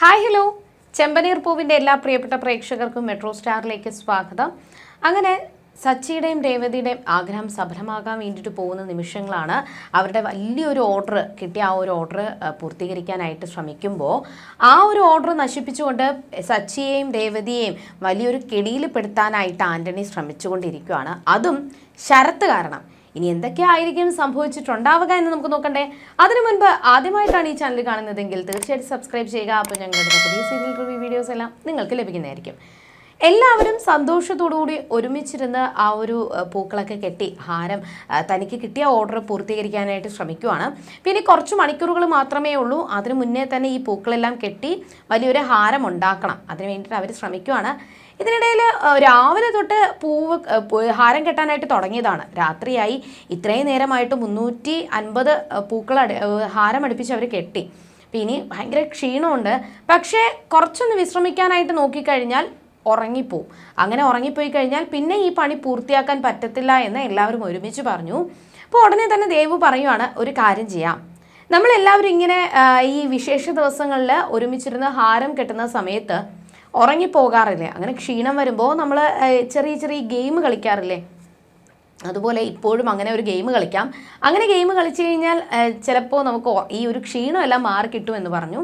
Hi hello ചെമ്പനീർ പൂവിന്റെ എല്ലാ പ്രിയപ്പെട്ട പ്രേക്ഷകർക്കും മെട്രോ സ്റ്റാറിലേക്ക് സ്വാഗതം. അങ്ങനെ സച്ചിയുടെയും രേവതിയുടെയും ആഗ്രഹം സഫലമാകാൻ വേണ്ടിയിട്ട് പോകുന്ന നിമിഷങ്ങളാണ് അവരുടെ വലിയൊരു ഓർഡർ കിട്ടിയ ആ ഒരു ഓർഡർ പൂർത്തീകരിക്കാനായിട്ട് ശ്രമിക്കുമ്പോൾ ആ ഒരു ഓർഡർ നശിപ്പിച്ചുകൊണ്ട് സച്ചിയെയും രേവതിയെയും വലിയൊരു കെടിയിൽ പെടുത്താനായിട്ട് ആന്റണി ശ്രമിച്ചുകൊണ്ടിരിക്കുകയാണ്. അതും ശരത്ത് കാരണം. ഇനി എന്തൊക്കെ ആയിരിക്കും സംഭവിച്ചിട്ടുണ്ടാവുക എന്ന് നമുക്ക് നോക്കണ്ടേ. അതിനു മുൻപ് ആദ്യമായിട്ടാണ് ഈ ചാനൽ കാണുന്നതെങ്കിൽ തീർച്ചയായിട്ടും സബ്സ്ക്രൈബ് ചെയ്യുക. അപ്പോൾ ഞങ്ങളുടെ പുതിയ സീരിയൽ റിവ്യൂ വീഡിയോസ് എല്ലാം നിങ്ങൾക്ക് ലഭിക്കുന്നതായിരിക്കും. എല്ലാവരും സന്തോഷത്തോടുകൂടി ഒരുമിച്ചിരുന്ന് ആ ഒരു പൂക്കളൊക്കെ കെട്ടി ഹാരം തനിക്ക് കിട്ടിയ ഓർഡർ പൂർത്തീകരിക്കാനായിട്ട് ശ്രമിക്കുവാണ്. പിന്നെ കുറച്ച് മണിക്കൂറുകൾ മാത്രമേ ഉള്ളൂ. അതിനു മുന്നേ തന്നെ ഈ പൂക്കളെല്ലാം കെട്ടി വലിയൊരു ഹാരം ഉണ്ടാക്കണം. അതിന് വേണ്ടിയിട്ട് അവർ ശ്രമിക്കുവാണ്. ഇതിനിടയിൽ രാവിലെ തൊട്ട് പൂവ് ഹാരം കെട്ടാനായിട്ട് തുടങ്ങിയതാണ്. രാത്രിയായി ഇത്രയും നേരമായിട്ട് മുന്നൂറ്റി അൻപത് പൂക്കൾ ഹാരം അടുപ്പിച്ച് അവർ കെട്ടി. പിന്നെ ഭയങ്കര ക്ഷീണമുണ്ട്. പക്ഷേ കുറച്ചൊന്ന് വിശ്രമിക്കാനായിട്ട് നോക്കിക്കഴിഞ്ഞാൽ ഉറങ്ങിപ്പോവും. അങ്ങനെ ഉറങ്ങിപ്പോയി കഴിഞ്ഞാൽ പിന്നെ ഈ പണി പൂർത്തിയാക്കാൻ പറ്റത്തില്ല എന്ന് എല്ലാവരും ഒരുമിച്ച് പറഞ്ഞു. അപ്പോൾ ഉടനെ തന്നെ ദേവു പറയുവാണ് ഒരു കാര്യം ചെയ്യാം. നമ്മളെല്ലാവരും ഇങ്ങനെ ഈ വിശേഷ ദിവസങ്ങളിൽ ഒരുമിച്ചിരുന്ന് ഹാരം കെട്ടുന്ന സമയത്ത് ഉറങ്ങിപ്പോകാറില്ലേ? അങ്ങനെ ക്ഷീണം വരുമ്പോൾ നമ്മൾ ചെറിയ ചെറിയ ഗെയിം കളിക്കാറില്ലേ? അതുപോലെ ഇപ്പോഴും അങ്ങനെ ഒരു ഗെയിം കളിക്കാം. അങ്ങനെ ഗെയിം കളിച്ചു കഴിഞ്ഞാൽ ചിലപ്പോൾ നമുക്ക് ഈ ഒരു ക്ഷീണമെല്ലാം മാറി കിട്ടുമെന്ന് പറഞ്ഞു.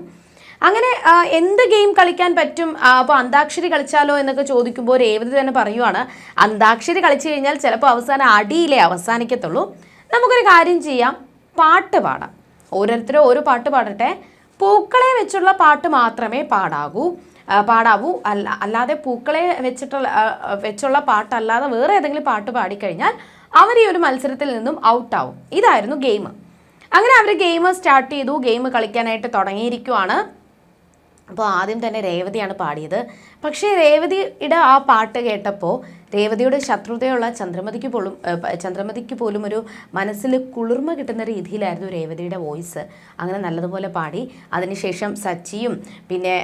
അങ്ങനെ എന്ത് ഗെയിം കളിക്കാൻ പറ്റും? അപ്പോൾ അന്താക്ഷരി കളിച്ചാലോ എന്നൊക്കെ ചോദിക്കുമ്പോൾ രേവതി തന്നെ പറയുവാണ് അന്താക്ഷരി കളിച്ചു കഴിഞ്ഞാൽ ചിലപ്പോൾ അവസാനം അടിയിലേ അവസാനിക്കത്തുള്ളൂ. നമുക്കൊരു കാര്യം ചെയ്യാം പാട്ട് പാടാം. ഓരോരുത്തരും ഓരോ പാട്ട് പാടട്ടെ. പൂക്കളെ വെച്ചുള്ള പാട്ട് മാത്രമേ പാടാകൂ. പാടാവൂ. അല്ല അല്ലാതെ പൂക്കളെ വെച്ചിട്ടുള്ള വെച്ചുള്ള പാട്ടല്ലാതെ വേറെ ഏതെങ്കിലും പാട്ട് പാടിക്കഴിഞ്ഞാൽ അവർ ഈ ഒരു മത്സരത്തിൽ നിന്നും ഔട്ടാവും. ഇതായിരുന്നു ഗെയിം. അങ്ങനെ അവർ ഗെയിം സ്റ്റാർട്ട് ചെയ്തു. ഗെയിം കളിക്കാനായിട്ട് തുടങ്ങിയിരിക്കുവാണ്. അപ്പോൾ ആദ്യം തന്നെ രേവതിയാണ് പാടിയത്. പക്ഷേ രേവതിയുടെ ആ പാട്ട് കേട്ടപ്പോൾ രേവതിയുടെ ശത്രുതയുള്ള ചന്ദ്രമതിക്ക് പോലും ചന്ദ്രമതിക്ക് പോലും ഒരു മനസ്സിൽ കുളിർമ കിട്ടുന്ന രീതിയിലായിരുന്നു രേവതിയുടെ വോയിസ്. അങ്ങനെ നല്ലതുപോലെ പാടി. അതിനുശേഷം സച്ചിയും പിന്നെ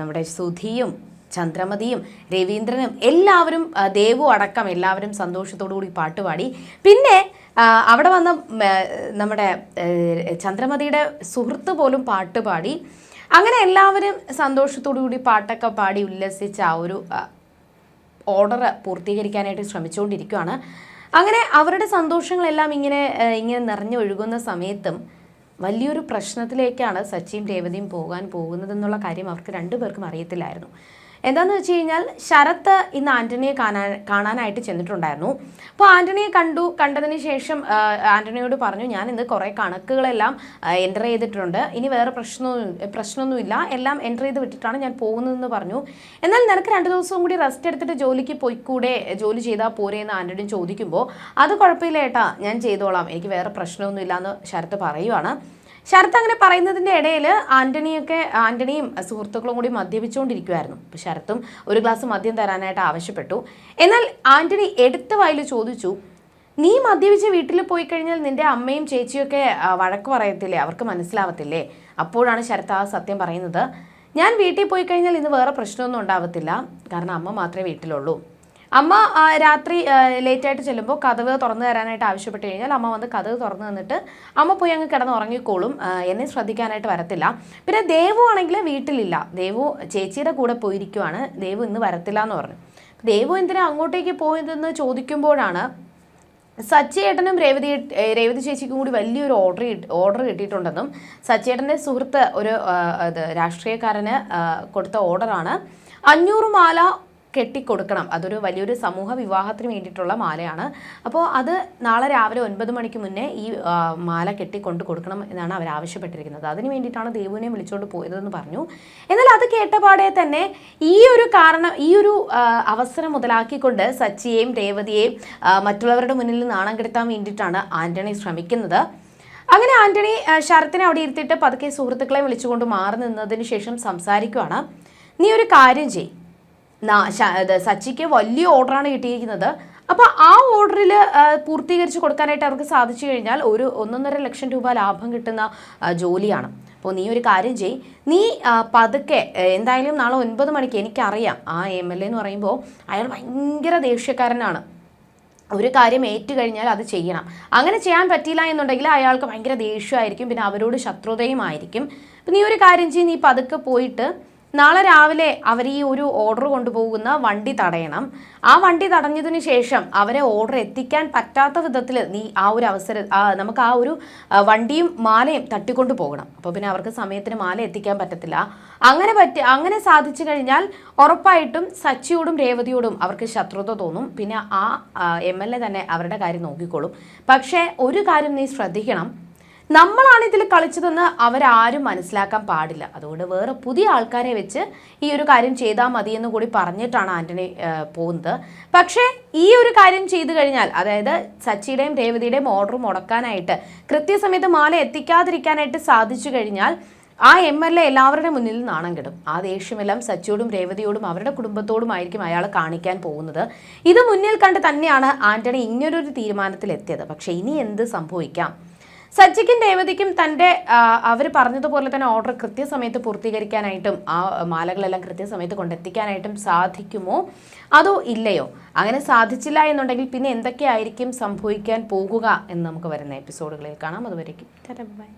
നമ്മുടെ സുധിയും ചന്ദ്രമതിയും രവീന്ദ്രനും എല്ലാവരും ദേവു അടക്കം എല്ലാവരും സന്തോഷത്തോടു കൂടി പാട്ട് പാടി. പിന്നെ അവിടെ വന്ന നമ്മുടെ ചന്ദ്രമതിയുടെ സുഹൃത്ത് പോലും പാട്ട് പാടി. അങ്ങനെ എല്ലാവരും സന്തോഷത്തോടു കൂടി പാട്ടൊക്കെ പാടി ഉല്ലസിച്ച് ആ ഒരു ഓർഡർ പൂർത്തീകരിക്കാനായിട്ട് ശ്രമിച്ചുകൊണ്ടിരിക്കുകയാണ് അങ്ങനെ അവരുടെ സന്തോഷങ്ങളെല്ലാം ഇങ്ങനെ ഇങ്ങനെ നിറഞ്ഞൊഴുകുന്ന സമയത്തും വലിയൊരു പ്രശ്നത്തിലേക്കാണ് സച്ചിയും രേവതിയും പോകാൻ പോകുന്നതെന്നുള്ള കാര്യം അവർക്ക് രണ്ടുപേർക്കും അറിയത്തില്ലായിരുന്നു. എന്താന്ന് വെച്ച് കഴിഞ്ഞാൽ ശരത്ത് ഇന്ന് ആന്റണിയെ കാണാൻ കാണാനായിട്ട് ചെന്നിട്ടുണ്ടായിരുന്നു. അപ്പോൾ ആന്റണിയെ കണ്ടു കണ്ടതിന് ശേഷം ആന്റണിയോട് പറഞ്ഞു ഞാൻ ഇന്ന് കുറേ കണക്കുകളെല്ലാം എന്റർ ചെയ്തിട്ടുണ്ട്. ഇനി വേറെ പ്രശ്നമൊന്നും പ്രശ്നമൊന്നുമില്ല. എല്ലാം എന്റർ ചെയ്ത് വിട്ടിട്ടാണ് ഞാൻ പോകുന്നതെന്ന് പറഞ്ഞു. എന്നാൽ നിനക്ക് രണ്ട് ദിവസവും കൂടി റെസ്റ്റ് എടുത്തിട്ട് ജോലിക്ക് പോയിക്കൂടെ? ജോലി ചെയ്താൽ പോരെ എന്ന് ആന്റണി ചോദിക്കുമ്പോൾ അത് കുഴപ്പമില്ല ഏട്ടാ. ഞാൻ ചെയ്തോളാം. എനിക്ക് വേറെ പ്രശ്നമൊന്നുമില്ല എന്ന് ശരത്ത് പറയുവാണ്. ശരത്ത് അങ്ങനെ പറയുന്നതിന്റെ ഇടയിൽ ആന്റണിയൊക്കെ ആന്റണിയും സുഹൃത്തുക്കളും കൂടി മദ്യപിച്ചുകൊണ്ടിരിക്കുമായിരുന്നു അപ്പോൾ ശരത്തും ഒരു ഗ്ലാസ് മദ്യം തരാനായിട്ട് ആവശ്യപ്പെട്ടു. എന്നാൽ ആന്റണി എടുത്ത വായിൽ ചോദിച്ചു നീ മദ്യപിച്ച് വീട്ടിൽ പോയി കഴിഞ്ഞാൽ നിന്റെ അമ്മയും ചേച്ചിയൊക്കെ വഴക്ക് പറയത്തില്ലേ? അവർക്ക് മനസ്സിലാവത്തില്ലേ? അപ്പോഴാണ് ശരത്ത് ആ സത്യം പറയുന്നത്. ഞാൻ വീട്ടിൽ പോയി കഴിഞ്ഞാൽ ഇന്ന് വേറെ പ്രശ്നമൊന്നും ഉണ്ടാവത്തില്ല. കാരണം അമ്മ മാത്രമേ വീട്ടിലുള്ളൂ. അമ്മ രാത്രി ലേറ്റായിട്ട് ചെല്ലുമ്പോൾ കഥവ് തുറന്നു തരാനായിട്ട് ആവശ്യപ്പെട്ട് കഴിഞ്ഞാൽ അമ്മ വന്ന് കഥവ് തുറന്നു തന്നിട്ട് അമ്മ പോയി അങ്ങ് കിടന്ന് ഉറങ്ങിക്കോളും. എന്നെ ശ്രദ്ധിക്കാനായിട്ട് വരത്തില്ല. പിന്നെ ദേവു ആണെങ്കിൽ വീട്ടിലില്ല. ദേവു ചേച്ചിയുടെ കൂടെ പോയിരിക്കുവാണ്. ദേവു ഇന്ന് വരത്തില്ല എന്ന് പറഞ്ഞു. ദേവു എന്തിനാ അങ്ങോട്ടേക്ക് പോയതെന്ന് ചോദിക്കുമ്പോഴാണ് സച്ചിയേട്ടനും രേവതി രേവതി ചേച്ചിക്കും കൂടി വലിയൊരു ഓർഡർ ഓർഡർ കിട്ടിയിട്ടുണ്ടെന്നും സച്ചിയേട്ടന്റെ സുഹൃത്ത് ഒരു ഇത് രാഷ്ട്രീയക്കാരന് കൊടുത്ത ഓർഡറാണ്. അഞ്ഞൂറ് മാല കെട്ടിക്കൊടുക്കണം. അതൊരു വലിയൊരു സമൂഹ വിവാഹത്തിന് വേണ്ടിയിട്ടുള്ള മാലയാണ്. അപ്പോൾ അത് നാളെ രാവിലെ ഒൻപത് മണിക്ക് മുന്നേ ഈ മാല കെട്ടിക്കൊണ്ട് കൊടുക്കണം എന്നാണ് അവർ ആവശ്യപ്പെട്ടിരിക്കുന്നത്. അതിന് വേണ്ടിയിട്ടാണ് ദേവുവിനെ വിളിച്ചുകൊണ്ട് പോയതെന്ന് പറഞ്ഞു. എന്നാൽ അത് കേട്ടപാടെ തന്നെ ഈ ഒരു കാരണം ഈ ഒരു അവസരം മുതലാക്കിക്കൊണ്ട് സച്ചിയെയും രേവതിയെയും മറ്റുള്ളവരുടെ മുന്നിൽ നാണം കെടുത്താൻ വേണ്ടിയിട്ടാണ് ആന്റണി ശ്രമിക്കുന്നത്. അങ്ങനെ ആന്റണി ശരത്തിനെ അവിടെ ഇരുത്തിയിട്ട് പതുക്കെ സുഹൃത്തുക്കളെ വിളിച്ചുകൊണ്ട് മാറി നിന്നതിന് ശേഷം സംസാരിക്കുവാണ്. നീ ഒരു കാര്യം ചെയ് നാ- ശ- ഇത് സച്ചിക്ക് വലിയ ഓർഡറാണ് കിട്ടിയിരിക്കുന്നത്. അപ്പോൾ ആ ഓർഡറിൽ പൂർത്തീകരിച്ച് കൊടുക്കാനായിട്ട് അവർക്ക് സാധിച്ചു കഴിഞ്ഞാൽ ഒരു ഒന്നൊന്നര ലക്ഷം രൂപ ലാഭം കിട്ടുന്ന ജോലിയാണ്. അപ്പോൾ നീ ഒരു കാര്യം ചെയ്. നീ പതുക്കെ എന്തായാലും നാളെ ഒൻപത് മണിക്ക് എനിക്കറിയാം ആ എം എൽ എ എന്ന് പറയുമ്പോൾ അയാൾ ഭയങ്കര ദേഷ്യക്കാരനാണ്. ഒരു കാര്യം ഏറ്റു കഴിഞ്ഞാൽ അത് ചെയ്യണം. അങ്ങനെ ചെയ്യാൻ പറ്റിയില്ല എന്നുണ്ടെങ്കിൽ അയാൾക്ക് ഭയങ്കര ദേഷ്യമായിരിക്കും പിന്നെ അവരോട് ശത്രുതയുമായിരിക്കും. നീ ഒരു കാര്യം ചെയ്യും നീ പതുക്കെ പോയിട്ട് നാളെ രാവിലെ അവർ ഈ ഒരു ഓർഡർ കൊണ്ടുപോകുന്ന വണ്ടി തടയണം. ആ വണ്ടി തടഞ്ഞതിന് ശേഷം അവരെ ഓർഡർ എത്തിക്കാൻ പറ്റാത്ത വിധത്തിൽ നീ ആ ഒരു അവസര നമുക്ക് ആ ഒരു വണ്ടിയും മാലയും തട്ടിക്കൊണ്ടു പോകണം. അപ്പോൾ പിന്നെ അവർക്ക് സമയത്തിന് മാല എത്തിക്കാൻ പറ്റത്തില്ല. അങ്ങനെ പറ്റി അങ്ങനെ സാധിച്ചു കഴിഞ്ഞാൽ ഉറപ്പായിട്ടും സച്ചിയോടും രേവതിയോടും അവർക്ക് ശത്രുത തോന്നും. പിന്നെ ആ എം തന്നെ അവരുടെ കാര്യം നോക്കിക്കോളും. പക്ഷേ ഒരു കാര്യം നീ ശ്രദ്ധിക്കണം. നമ്മളാണ് ഇതിൽ കളിച്ചതെന്ന് അവരാരും മനസ്സിലാക്കാൻ പാടില്ല. അതുകൊണ്ട് വേറെ പുതിയ ആൾക്കാരെ വെച്ച് ഈ ഒരു കാര്യം ചെയ്താൽ മതി എന്ന് കൂടി പറഞ്ഞിട്ടാണ് ആന്റണി പോകുന്നത്. പക്ഷേ ഈ ഒരു കാര്യം ചെയ്തു കഴിഞ്ഞാൽ അതായത് സച്ചിയുടെയും രേവതിയുടെയും ഓർഡർ മുടക്കാനായിട്ട് കൃത്യസമയത്ത് മാല എത്തിക്കാതിരിക്കാനായിട്ട് സാധിച്ചു കഴിഞ്ഞാൽ ആ എം എൽ എ എല്ലാവരുടെ മുന്നിൽ നാണം കിടും. ആ ദേഷ്യമെല്ലാം സച്ചിയോടും രേവതിയോടും അവരുടെ കുടുംബത്തോടുമായിരിക്കും അയാൾ കാണിക്കാൻ പോകുന്നത്. ഇത് മുന്നിൽ കണ്ട് തന്നെയാണ് ആന്റണി ഇങ്ങനൊരു തീരുമാനത്തിൽ എത്തിയത് പക്ഷേ ഇനി എന്ത് സംഭവിക്കാം? സച്ചിക്കും രേവതിക്കും തന്റെ അവർ പറഞ്ഞതുപോലെ തന്നെ ഓർഡർ കൃത്യസമയത്ത് പൂർത്തീകരിക്കാനായിട്ടും ആ മാലകളെല്ലാം കൃത്യസമയത്ത് കൊണ്ടെത്തിക്കാനായിട്ടും സാധിക്കുമോ? അതോ ഇല്ലയോ? അങ്ങനെ സാധിച്ചില്ല എന്നുണ്ടെങ്കിൽ പിന്നെ എന്തൊക്കെയായിരിക്കും സംഭവിക്കാൻ പോകുക എന്ന് നമുക്ക് വരുന്ന എപ്പിസോഡുകളിൽ കാണാം. അതുവരേക്കും ബൈ.